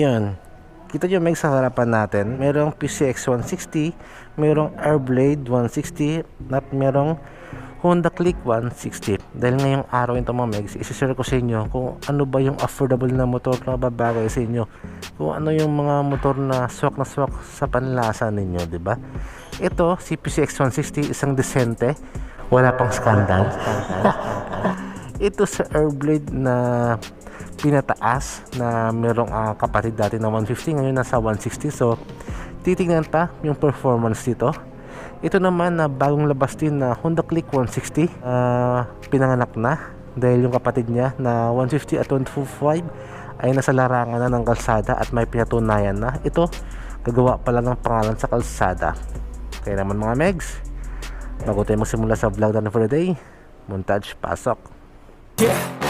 Iyan. Kita nyo may sa natin, merong PCX 160, merong Airblade 160, at merong Honda Click 160. Dahil ngayong araw ito mga megs, isi-share ko sa inyo kung ano ba yung affordable na motor na babagay sa inyo. Kung ano yung mga motor na swak na swak sa panlasa ninyo, di ba? Ito, si PCX 160, isang desente, wala pang skandal. ito sa Airblade na pinataas na merong ah, kapatid dati na 150 ngayon nasa 160 so titingnan pa yung performance dito ito naman na bagong labas din na Honda Click 160 ah, pinanganak na dahil yung kapatid niya na 150 at 125 ay nasa larangan na ng kalsada at may pinatunayan na. Ito gagawa pa lang ng pangalan sa kalsada. Kaya naman mga megs bago tayo magsimula sa vlog na for the day montage pasok. Yeah.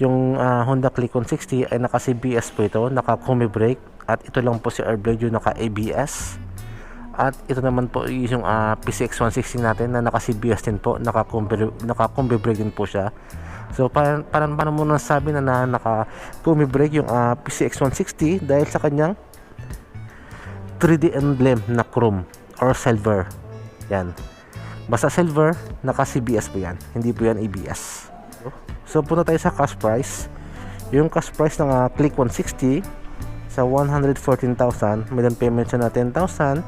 yung ah, Honda Click 160 ay naka CBS po ito, naka combi brake, at ito lang po si Airblade yung naka ABS. At ito naman po yung ah, PCX 160 natin na naka CBS din po, naka combi, naka combi brake din po siya. So parang parang paano mo nasabi na, na naka combi brake yung ah, PCX 160 dahil sa kanyang 3D emblem na chrome or silver. Yan. Basta silver, naka CBS po yan. Hindi po yan ABS. So punta tayo sa cash price. Yung cash price ng ah, Click 160 sa 114,000, may down payment siya na 10,000.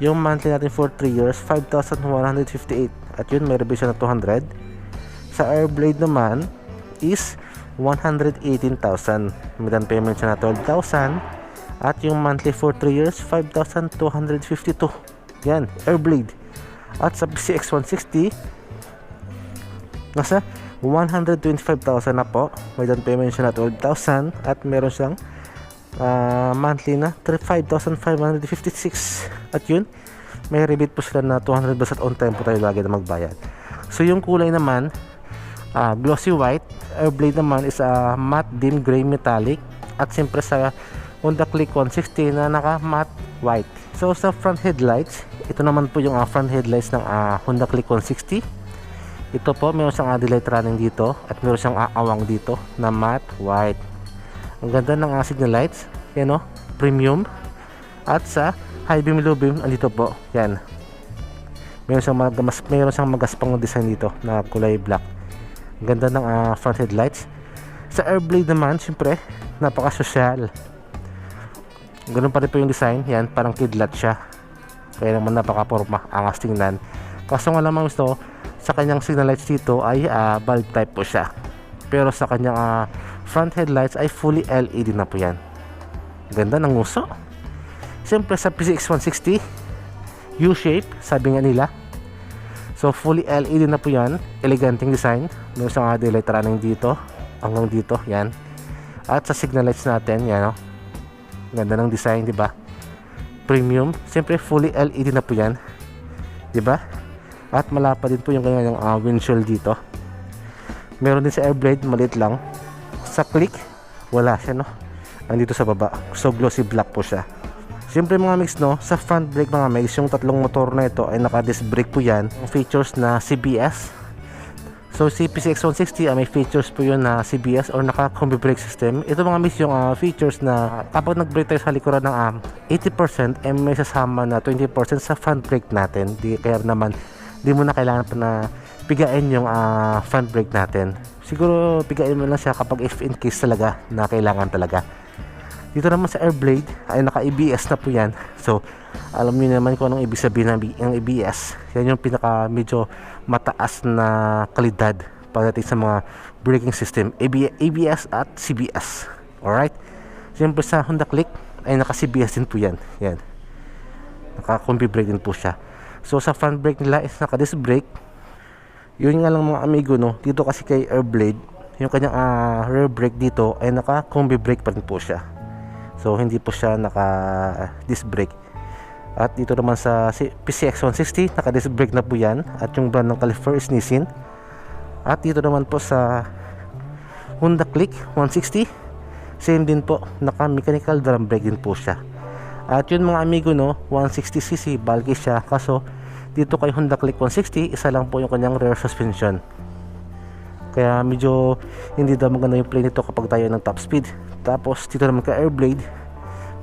Yung monthly natin for 3 years, 5,158. At yun, may revision na 200. Sa Airblade naman is 118,000. May down payment siya na 12,000. At yung monthly for 3 years, 5,252. Yan, Airblade. At sa PCX 160, nasa 125,000 na po. May down payment siya na 12,000 at meron siyang ah, monthly na 5,556. At yun, may rebate po sila na 200 basta on time po tayo lagi na magbayad. So yung kulay naman, ah, glossy white. Airblade naman is a matte dim gray metallic. At siyempre sa Honda Click 160 na naka matte white. So sa front headlights, ito naman po yung ah, front headlights ng ah, Honda Click 160. Ito po, meron siyang daylight running dito at meron siyang aawang dito na matte white. Ang ganda ng uh, signal lights. Yan o, premium. At sa high beam, low beam, andito po. Yan. Meron siyang, magamas, meron siyang magaspang na design dito na kulay black. Ang ganda ng uh, front headlights. Sa Airblade naman, syempre, napaka-social. Ganun pa rin po yung design. Yan, parang kidlat siya. Kaya naman napaka-porma, angas tingnan. Kaso nga lamang gusto, sa kanyang signal lights dito ay ah, bulb type po siya. Pero sa kanyang ah, front headlights ay fully LED na po yan. Ganda ng uso. Siyempre sa PCX 160, U-shape, sabi nga nila. So fully LED na po yan. Eleganting design. Meron siyang uh, daylight running dito. Hanggang dito, yan. At sa signal lights natin, yan o. Ganda ng design, di ba? Premium. Siyempre fully LED na po yan. Di ba? At malapad din po yung kanyang uh, windshield dito. Meron din sa Airblade, maliit lang. Sa click, wala siya no. Andito sa baba. So glossy black po siya. Siyempre mga mix no, sa front brake mga mix, yung tatlong motor na ito ay naka-disc brake po yan. Yung features na CBS. So si PCX 160 ay may features po yun na CBS or naka-combi brake system. Ito mga mix yung ah, features na kapag nag-brake tayo sa likuran ng ah, 80% ay may sasama na 20% sa front brake natin. Di, kaya naman di mo na kailangan pa na pigain yung ah, front brake natin. Siguro pigain mo lang siya kapag if in case talaga na kailangan talaga. Dito naman sa Airblade ay naka-ABS na po yan. So, alam niyo naman kung anong ibig sabihin ng ABS. Yan yung pinaka medyo mataas na kalidad pagdating sa mga braking system. AB ABS at CBS. Alright? Siyempre sa Honda Click ay naka-CBS din po yan. Yan. Naka-combi brake din po siya. So sa front brake nila is naka-disc brake. Yun nga lang mga amigo no. Dito kasi kay Airblade, yung kanyang ah, rear brake dito ay naka-combi brake pa rin po siya. So hindi po siya naka disc brake. At dito naman sa si- PCX 160, naka-disc brake na po yan. At yung brand ng caliper is Nissin. At dito naman po sa Honda Click 160, same din po, naka-mechanical drum brake din po siya. At yun mga amigo no, 160cc, bulky siya. Kaso dito kay Honda Click 160, isa lang po yung kanyang rear suspension. Kaya medyo hindi daw maganda yung play nito kapag tayo ng top speed. Tapos dito naman kay Airblade,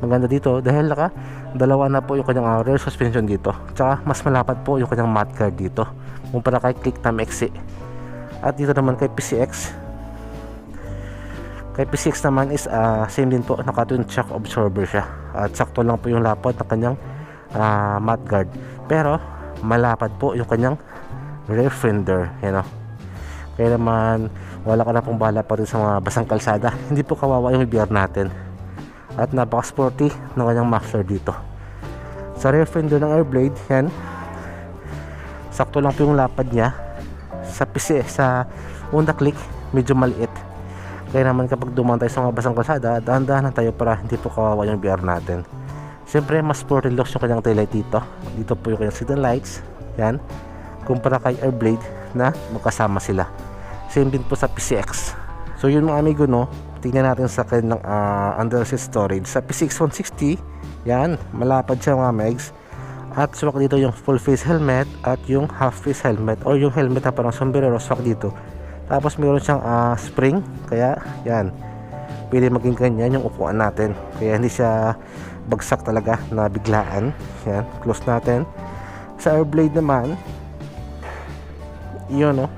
maganda dito dahil naka dalawa na po yung kanyang ah, rear suspension dito. Tsaka mas malapad po yung kanyang mat dito kumpara kay Click Tam XC. At dito naman kay PCX, kay PCX naman is ah, same din po, naka twin shock absorber siya. At sakto lang po yung lapad ng kanyang ah, mat guard. Pero malapad po yung kanyang rear fender, you know. Kaya naman wala ka na pong bahala pa rin sa mga basang kalsada. Hindi po kawawa yung BR natin. At napaka-sporty ng kanyang muffler dito. Sa rear fender ng Airblade, yan. Sakto lang po yung lapad niya. Sa PC, sa Honda Click, medyo maliit. Kaya naman kapag dumaan tayo sa mga basang kalsada, dahan-dahan tayo para hindi po kawawa yung BR natin. Siyempre, mas sporty looks yung kanyang taillight dito. Dito po yung kanyang signal lights. Yan. Kumpara kay Airblade na magkasama sila. Same din po sa PCX. So yun mga amigo no, tingnan natin sa kanilang uh, under seat storage. Sa PCX 160, yan, malapad siya mga megs. At swak dito yung full face helmet at yung half face helmet or yung helmet na parang sombrero swak dito. Tapos meron siyang ah, spring, kaya yan. Pwede maging ganyan yung upuan natin. Kaya hindi siya bagsak talaga na biglaan. Yan, close natin. Sa Airblade naman, yun no,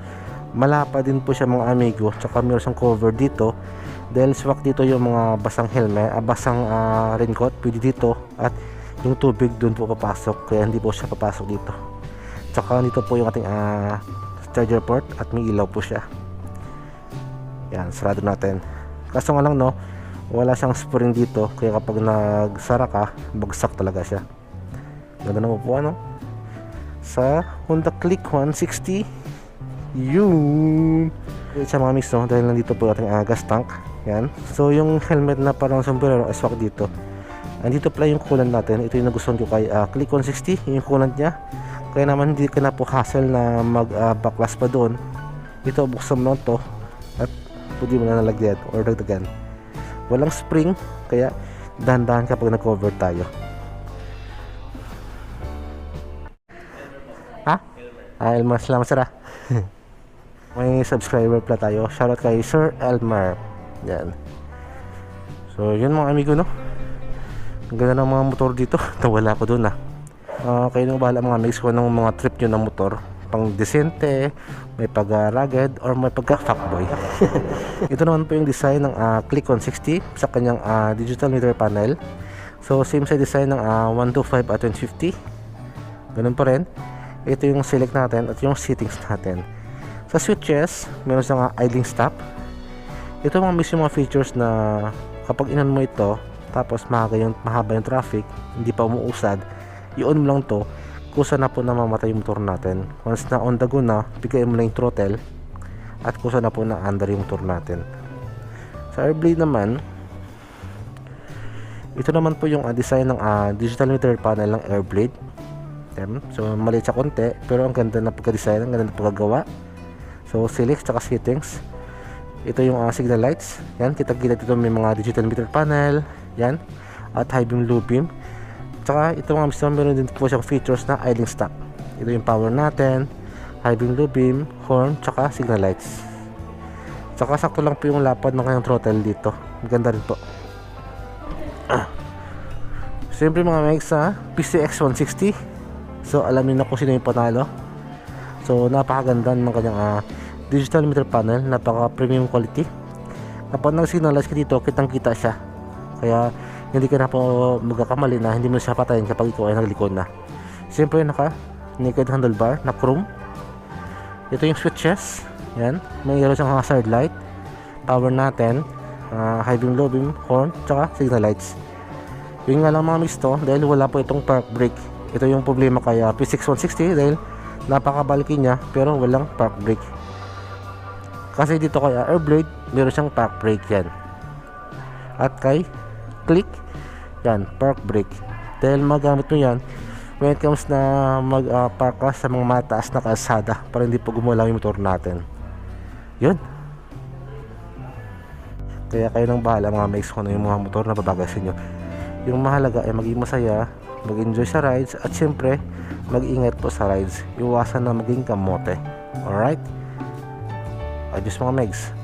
malapa din po siya mga amigo. Tsaka meron siyang cover dito. Dahil swak dito yung mga basang helmet, ah, basang ah, raincoat, pwede dito. At yung tubig doon po papasok. Kaya hindi po siya papasok dito. Tsaka dito po yung ating ah, charger port at may ilaw po siya. Yan, sarado natin. Kaso nga lang no, wala siyang spring dito. Kaya kapag nagsara ka, bagsak talaga siya. Ganda ng upuan no? Sa Honda Click 160, yun! Sa mga mix no, dahil nandito po ating uh, gas tank. Yan. So yung helmet na parang sombrero, swak dito. Andito pala yung coolant natin. Ito yung nagustuhan ko kay uh, Click 160, yung coolant niya. Kaya naman hindi ka na po hassle na mag uh, backlash pa doon. Ito buksan mo to pwede mo na nalagyan or dagdagan. Walang spring, kaya dahan-dahan kapag nag-cover tayo. Ha? Ah, Elmar, salamat sir ah. May subscriber pala tayo. Shoutout kay Sir Elmar. Yan. So, yun mga amigo, no? Ang ganda ng mga motor dito. Nawala ko dun ah. Ah, kayo nang bahala mga mix ko ng mga trip nyo ng motor. Pang desente, may pag ah, rugged, or may pagka fuckboy. Ito naman po yung design ng ah, Click 160 sa kanyang ah, digital meter panel. So, same sa design ng ah, 125 at 150. Ganun pa rin. Ito yung select natin at yung settings natin. Sa switches, meron siyang ah, idling stop. Ito mga yung mga features na kapag inan mo ito, tapos mahaba yung, mahaba yung traffic, hindi pa umuusad, i-on mo lang to, kusa na po na mamatay yung motor natin. Once na on the go na, bigay mo lang yung throttle, at kusa na po na under yung motor natin. Sa Airblade naman, ito naman po yung ah, design ng ah, digital meter panel ng Airblade. Yan. So, maliit sa konti, pero ang ganda na pagka-design, ang ganda na pagkagawa. So, select tsaka settings. Ito yung ah, signal lights. Yan, kita-kita dito may mga digital meter panel. Yan. At high beam, low beam. Tsaka ito mga mister, meron din po siyang features na idling stop. Ito yung power natin, high beam, low beam, horn, tsaka signal lights. Tsaka sakto lang po yung lapad ng kanyang throttle dito. Maganda rin po. Ah. Siyempre mga megs sa PCX 160. So alamin na kung sino yung panalo. So napakaganda ng kanyang ah, digital meter panel, napaka premium quality. Kapag nag-signalize ka dito, kitang kita siya. Kaya hindi ka na po magkakamali na hindi mo siya patayin kapag ikaw ay naglikod na. Siyempre naka naked handlebar na chrome. Ito yung switches. Yan. May yellow siyang hazard light. Power natin. ah, high beam, low beam, horn, tsaka signal lights. Yun nga lang mga misto dahil wala po itong park brake. Ito yung problema kaya P6160 dahil napakabalki niya pero walang park brake. Kasi dito kay Airblade, meron siyang park brake yan. At kay Click, yan, park brake. Dahil magamit mo yan, when it comes na mag-park ka sa mga mataas na kalsada para hindi po gumalaw yung motor natin. Yun. Kaya kayo nang bahala mga mates kung ano yung mga motor na babagay sa inyo. Yung mahalaga ay maging masaya, mag-enjoy sa rides at syempre mag-ingat po sa rides. Iwasan na maging kamote. Alright? Adios mga megs.